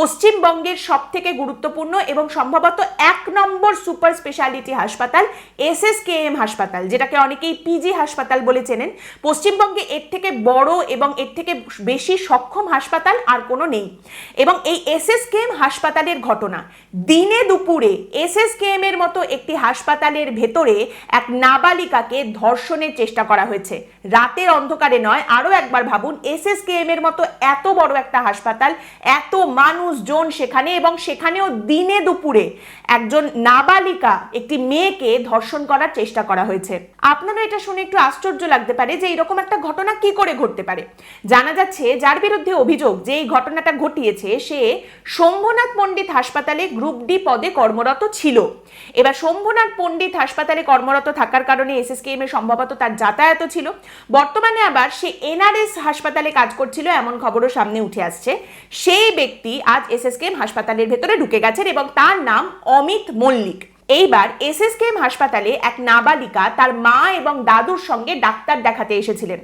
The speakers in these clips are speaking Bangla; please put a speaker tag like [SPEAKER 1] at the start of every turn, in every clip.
[SPEAKER 1] পশ্চিমবঙ্গের সব থেকে গুরুত্বপূর্ণ এবং সম্ভবত এক নম্বর সুপার স্পেশালিটি হাসপাতাল এস এস কে এম হাসপাতাল, যেটাকে অনেকেই পিজি হাসপাতাল বলে চেনেন। পশ্চিমবঙ্গে এর থেকে বড় এবং এর থেকে বেশি সক্ষম হাসপাতাল আর কোনো নেই। এবং এই এস এস কে এম হাসপাতালের ঘটনা, দিনে দুপুরে এস এস কে এম এর মতো একটি হাসপাতালের ভেতরে এক নাবালিকাকে ধর্ষণের চেষ্টা করা হয়েছে। রাতের অন্ধকারে নয়, আরও একবার ভাবুন এস এস কে এম এর মতো এত বড় একটা হাসপাতাল, এত মানুষজন সেখানে এবং সেখানেও দিনে দুপুরে একজন নাবালিকা একটি মেয়েকে ধর্ষণ করার চেষ্টা করা হয়েছে। আপনারা এটা শুনে একটু আশ্চর্য লাগতে পারে যে এরকম একটা ঘটনা কি করে ঘটতে পারে। জানা যাচ্ছে যার বিরুদ্ধে অভিযোগ যে এই ঘটনাটা ঘটিয়েছে সে শম্ভুনাথ পণ্ডিত হাসপাতালে গ্রুপ ডি পদে কর্মরত ছিল। এবার শম্ভুনাথ পণ্ডিত হাসপাতালে কর্মরত থাকার কারণে এসএসকেএম এ সম্ভবত তার যাতায়াতও ছিল। বর্তমানে আবার সে এনআরএস হাসপাতালে কাজ করছিল, এমন খবরও সামনে উঠে আসছে। সেই ব্যক্তি আজ এসএসকেএম হাসপাতালের ভেতরে ঢুকে গেছেন এবং তার নাম অমিত মল্লিক। এইবার এসএসকেএম হাসপাতালে এক নাবালিকা তার মা এবং দাদুর সঙ্গে ডাক্তার দেখাতে এসেছিলেন।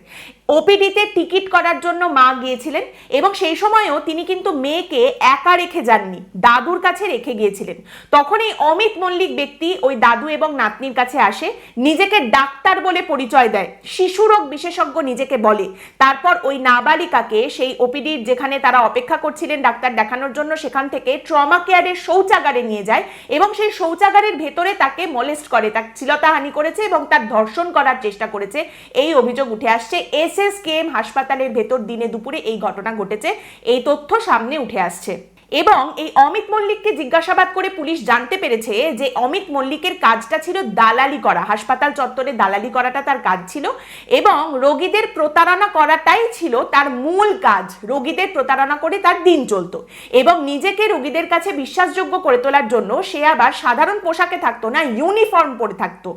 [SPEAKER 1] ওপিডিতে টিকিট করার জন্য মা গিয়েছিলেন এবং সেই সময়ও তিনি কিন্তু মেয়েকে একা রেখে যাননি, দাদুর কাছে রেখে গিয়েছিলেন। তখন এই অমিত মল্লিক ব্যক্তি ওই দাদু এবং নাতনির কাছে আসে, নিজেকে ডাক্তার বলে পরিচয় দেয় শিশুরোগ বিশেষজ্ঞ নিজেকে বলে। তারপর ওই নাবালিকাকে সেই ওপিডির যেখানে তারা অপেক্ষা করছিলেন ডাক্তার দেখানোর জন্য, সেখান থেকে ট্রমা কেয়ারের শৌচাগারে নিয়ে যায় এবং সেই শৌচাগারের ভেতরে তাকে মলেস্ট করে, তার চিলতাহানি করেছে এবং তার ধর্ষণ করার চেষ্টা করেছে। এই অভিযোগ উঠে আসছে এস এস কেএম হাসপাতালের ভেতর দিনে দুপুরে এই ঘটনা ঘটেছে। এই তথ্য সামনে উঠে আসছে। এবং এই অমিত মল্লিককে জিজ্ঞাসাবাদ করে পুলিশ জানতে পেরেছে যে অমিত মল্লিকের কাজটা ছিল দালালি করা, হাসপাতাল চত্বরে দালালি করাটা তার কাজ ছিল এবং রোগীদের প্রতারণা করাটাই ছিল তার মূল কাজ। রোগীদের প্রতারণা করে তার দিন চলতো এবং নিজেকে রোগীদের কাছে বিশ্বাসযোগ্য করে তোলার জন্য সে আবার সাধারণ পোশাকে থাকতো না, ইউনিফর্ম পরে থাকতো।